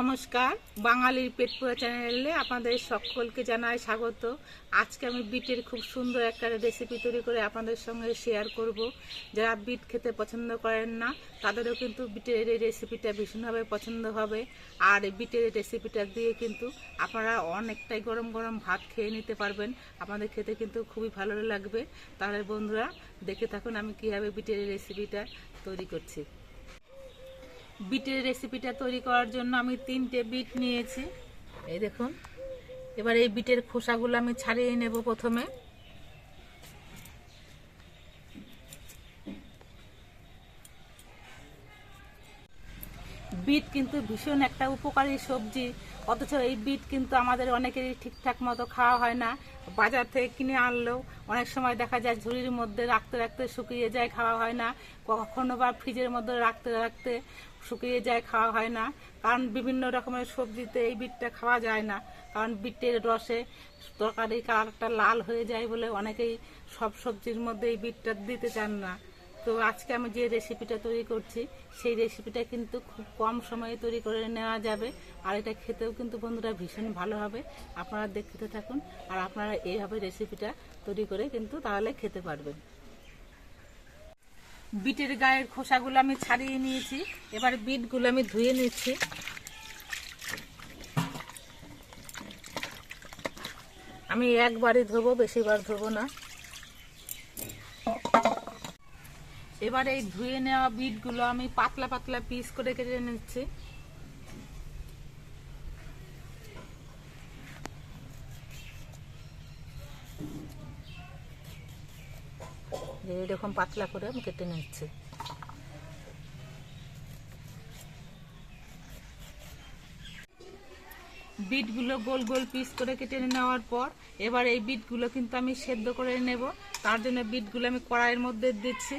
নমস্কার, বাঙালির পেট পুরা চ্যানেলে আপনাদের সকলকে জানাই স্বাগত। আজকে আমি বিটের খুব সুন্দর একটা রেসিপি তৈরি করে আপনাদের সঙ্গে শেয়ার করব। যারা বিট খেতে পছন্দ করেন না, তাদেরও কিন্তু বিটের এই রেসিপিটা ভীষণভাবে পছন্দ হবে। আর বিটের রেসিপিটা দিয়ে কিন্তু আপনারা অনেকটাই গরম গরম ভাত খেয়ে নিতে পারবেন। আপনাদের খেতে কিন্তু খুবই ভালো লাগবে। তাহলে বন্ধুরা, দেখে থাকুন আমি কীভাবে বিটের রেসিপিটা তৈরি করছি। বিটের রেসিপিটা তৈরি করার জন্য আমি তিনটে বিট নিয়েছি। এই দেখুন, এবার এই বিটের খোসাগুলো আমি ছাড়িয়ে নেব প্রথমে। বিট কিন্তু ভীষণ একটা উপকারী সবজি। অথচ এই বিট কিন্তু আমাদের অনেকেরই ঠিকঠাক মতো খাওয়া হয় না। বাজার থেকে কিনে আনলেও অনেক সময় দেখা যায় ঝুড়ির মধ্যে রাখতে রাখতে শুকিয়ে যায়, খাওয়া হয় না। কখনো বা ফ্রিজের মধ্যে রাখতে রাখতে শুকিয়ে যায়, খাওয়া হয় না। কারণ বিভিন্ন রকমের সবজিতে এই বিটটা খাওয়া যায় না। কারণ বিটের রসে তরকারি কালারটা লাল হয়ে যায় বলে অনেকেই সব সবজির মধ্যে এই বিটটা দিতে চান না। তো আজকে আমি যে রেসিপিটা তৈরি করছি, সেই রেসিপিটা কিন্তু খুব কম সময়ে তৈরি করে নেওয়া যাবে। আর এটা খেতেও কিন্তু বন্ধুরা ভীষণ ভালো হবে। আপনারা দেখতে থাকুন। আর আপনারা এইভাবে রেসিপিটা তৈরি করে কিন্তু তাহলে খেতে পারবেন। বিটের গায়ের খোসাগুলো আমি ছাড়িয়ে নিয়েছি। এবার বিটগুলো আমি ধুয়ে নিচ্ছি। আমি একবারই ধোবো, বেশিবার ধোবো না। এবার এই ধুয়ে নেওয়া বিটগুলো আমি পাতলা পাতলা পিস করে কেটে নিচ্ছি। এরকম পাতলা করে আমি কেটে নিচ্ছি। বিটগুলো গোল গোল পিস করে কেটে নেওয়ার পর এবার এই বিটগুলো কিন্তু আমি সেদ্ধ করে নেব। তার জন্য বিটগুলো আমি কড়াইয়ের মধ্যে দিচ্ছি।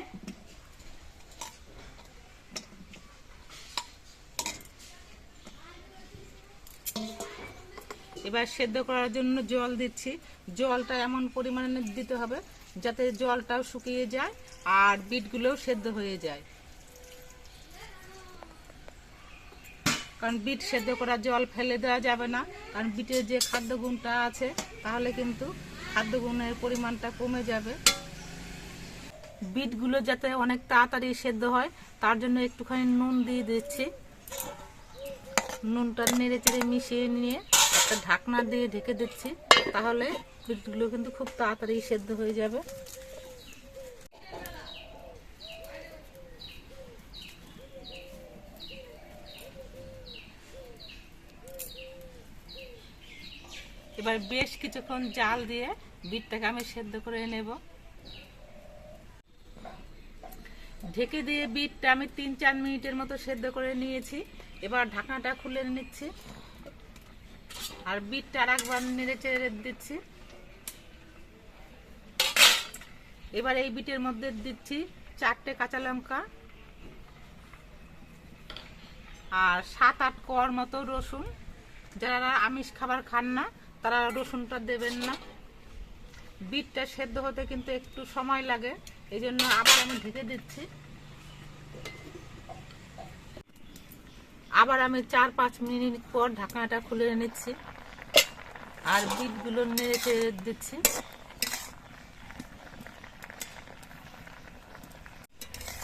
এবার সেদ্ধ করার জন্য জল দিচ্ছি। জলটা এমন পরিমাণে দিতে হবে যাতে জলটাও শুকিয়ে যায় আর বিটগুলোও সেদ্ধ হয়ে যায়। কারণ বিট সেদ্ধ করা জল ফেলে দেওয়া যাবে না। কারণ বিটের যে খাদ্য গুণটা আছে, তাহলে কিন্তু খাদ্য গুণের পরিমাণটা কমে যাবে। বিটগুলো যাতে অনেক তাড়াতাড়ি সেদ্ধ হয়, তার জন্য একটুখানি নুন দিয়ে দিচ্ছি। নুনটা নেড়ে চেড়ে মিশিয়ে নিয়ে একটা ঢাকনা দিয়ে ঢেকে দিচ্ছি, তাহলে বিটগুলো কিন্তু খুব তাড়াতাড়ি সেদ্ধ হয়ে যাবে। এবার বেশ কিছুক্ষণ জাল দিয়ে বিটটাকে আমি সেদ্ধ করে নেব। ঢেকে দিয়ে বিটটা আমি তিন চার মিনিটের মতো সেদ্ধ করে নিয়েছি। এবার ঢাকনাটা খুলে নিচ্ছি। আর বিটটা আর একবার নেড়ে চেড়ে দিচ্ছি। এবার এই বিটের মধ্যে দিচ্ছি চারটে কাঁচা লঙ্কা আর সাত আট কর মতো রসুন। যারা আমিষ খাবার খান না, তারা রসুনটা দেবেন না। বিটটা সেদ্ধ হতে কিন্তু একটু সময় লাগে এই জন্য আবার আমি ঢেকে দিচ্ছি। আবার আমি চার পাঁচ মিনিট পর ঢাকনাটা খুলে নিচ্ছি। আর বিটগুলো নেড়ে দিচ্ছি।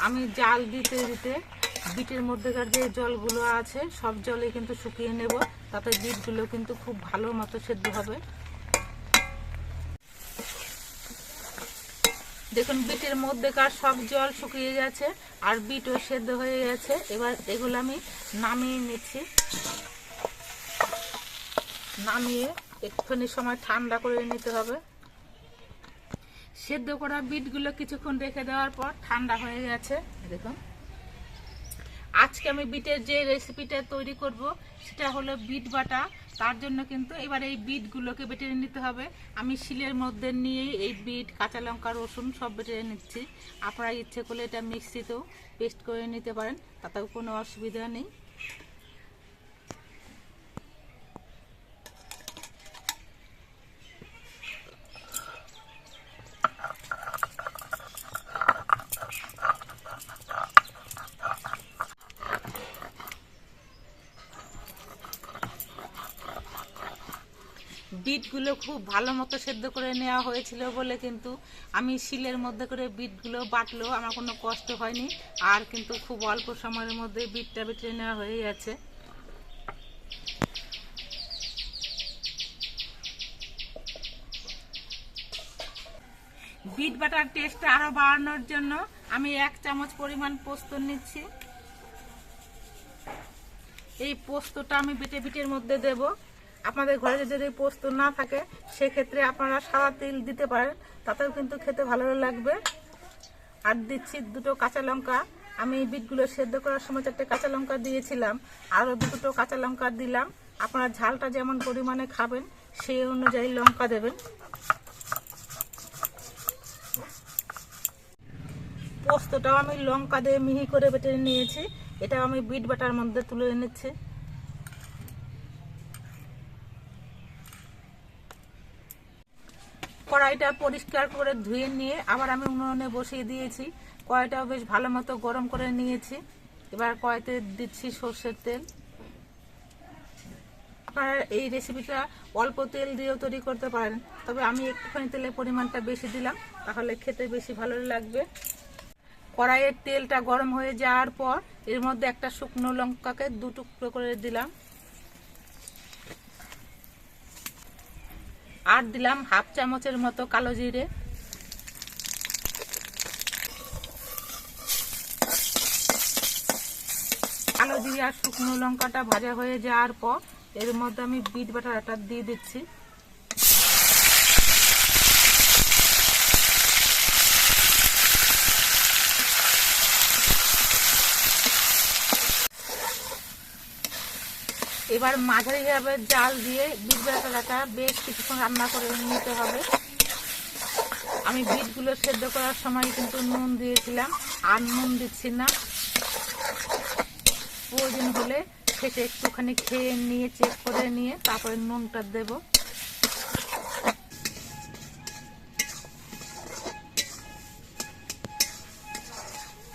আমি জাল দিতে দিতে বিটের মধ্যেকার যে জলগুলো আছে, সব জলে কিন্তু শুকিয়ে নেব। তাতে বিটগুলো কিন্তু খুব ভালো মতো সেদ্ধ হবে। দেখুন, বিটের মধ্যেকার সব জল শুকিয়ে গেছে আর বিটও সেদ্ধ হয়ে গেছে। এবার এগুলো আমি নামিয়ে নিচ্ছি। নামিয়ে একটুখানি সময় ঠান্ডা করে নিতে হবে। সেদ্ধ করা বিটগুলো কিছুক্ষণ রেখে দেওয়ার পর ঠান্ডা হয়ে গেছে, দেখুন। আজকে আমি বিটের যে রেসিপিটা তৈরি করব, সেটা হলো বিট বাটা। তার জন্য কিন্তু এবার এই বিটগুলোকে বেটে নিতে হবে। আমি শিলের মধ্যে নিয়ে এই বিট, কাঁচা লঙ্কা, রসুন সব বেটে নিচ্ছি। আপনারা ইচ্ছে করলে এটা মিক্সিতেও পেস্ট করে নিতে পারেন, তাতেও কোনো অসুবিধা নেই। বিটগুলো খুব ভালো মতো সেদ্ধ করে নেওয়া হয়েছিল বলে কিন্তু আমি শিলের মধ্যে করে বিটগুলো বাটলেও আমার কোনো কষ্ট হয়নি। আর কিন্তু খুব অল্প সময়ের মধ্যে বিটটা বেটে নেওয়া হয়ে গেছে। বিট বাটার টেস্ট আরও বাড়ানোর জন্য আমি এক চামচ পরিমাণ পোস্ত নিচ্ছি। এই পোস্তটা আমি বিটে বিটের মধ্যে দেব। আপনাদের ঘরে যদি পোস্ত না থাকে, সেক্ষেত্রে আপনারা সাদা তিল দিতে পারেন। তাতেও কিন্তু খেতে ভালো লাগবে। আর দিচ্ছি দুটো কাঁচা লঙ্কা। আমি বিটগুলো সেদ্ধ করার সময় চারটে কাঁচা লঙ্কা দিয়েছিলাম। আরও দুটো কাঁচা লঙ্কা দিলাম। আপনারা ঝালটা যেমন পরিমাণে খাবেন, সেই অনুযায়ী লঙ্কা দেবেন। পোস্তটাও আমি লঙ্কা দিয়ে মিহি করে বেটে নিয়েছি। এটা আমি বিট বাটার মধ্যে তুলে এনেছি। কড়াইটা পরিষ্কার করে ধুয়ে নিয়ে আবার আমি উনুনে বসিয়ে দিয়েছি। কড়াইটাও বেশ ভালো মতো গরম করে নিয়েছি। এবার কড়াইতে দিচ্ছি সর্ষের তেল। আপনারা এই রেসিপিটা অল্প তেল দিয়েও তৈরি করতে পারেন। তবে আমি একটুখানি তেলের পরিমাণটা বেশি দিলাম, তাহলে খেতে বেশি ভালো লাগবে। কড়াইয়ের তেলটা গরম হয়ে যাওয়ার পর এর মধ্যে একটা শুকনো লঙ্কাকে দু টুকরো করে দিলাম। আর দিলাম হাফ চামচের মতো কালো জিরে। কালো জিরে আর শুকনো লঙ্কাটা ভাজা হয়ে যাওয়ার পর এর মধ্যে আমি বিট বাটার দিয়ে দিচ্ছি। এবার মাঝারি ভাবে জাল দিয়ে বিট বাটাটা বেশ কিছুক্ষণ রান্না করে নিতে হবে। আমি বিটগুলো সেদ্ধ করার সময় কিন্তু নুন দিয়েছিলাম, আর নুন দিচ্ছি না। প্রয়োজন হলে শেষে একটুখানি খেয়ে নিয়ে চেক করে নিয়ে তারপরে নুনটা দেব।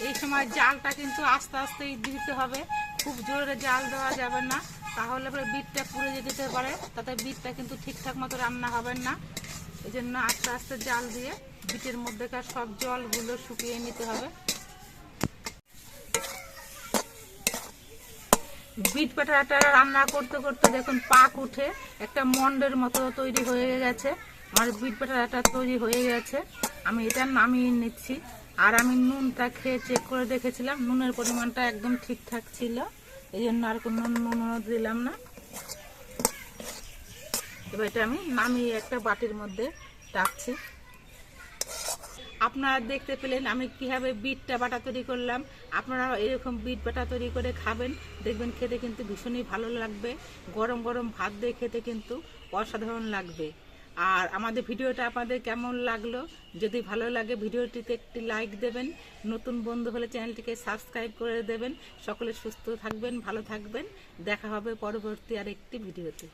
এই সময় জালটা কিন্তু আস্তে আস্তে দিতে হবে। খুব জোরে জাল দেওয়া যাবে না। তাহলে পরে বিটটা পুড়ে যেতে পারে। তাতে বিটটা কিন্তু ঠিকঠাক মতো রান্না হবে না। এই জন্য আস্তে আস্তে জাল দিয়ে বিটের মধ্যেকার সব জলগুলো শুকিয়ে নিতে হবে। বিট পাটাটা রান্না করতে করতে দেখুন পাক উঠে একটা মন্ডের মতো তৈরি হয়ে গেছে। আমার বিট পাটাটা তৈরি হয়ে গেছে। আমি এটা নামিয়ে নিচ্ছি। আর আমি নুনটা খেয়ে চেক করে দেখেছিলাম। নুনের পরিমাণটা একদম ঠিকঠাক ছিল। এই জন্য আর কোনো নুন দিলাম না। এবার এটা আমি নামিয়ে একটা বাটির মধ্যে রাখছি। আপনারা দেখতে পেলেন আমি কীভাবে বিটটা বাটা তৈরি করলাম। আপনারা এরকম বিট বাটা তৈরি করে খাবেন। দেখবেন খেতে কিন্তু ভীষণই ভালো লাগবে। গরম গরম ভাত দিয়ে খেতে কিন্তু অসাধারণ লাগবে। আর আমাদের ভিডিওটা আপনাদের কেমন লাগল? যদি ভালো লাগে ভিডিওটিতে একটি লাইক দেবেন, নতুন বন্ধু হলে চ্যানেলটিকে সাবস্ক্রাইব করে দেবেন। সকলে সুস্থ থাকবেন, ভালো থাকবেন। দেখা হবে পরবর্তী আর একটি ভিডিওতে।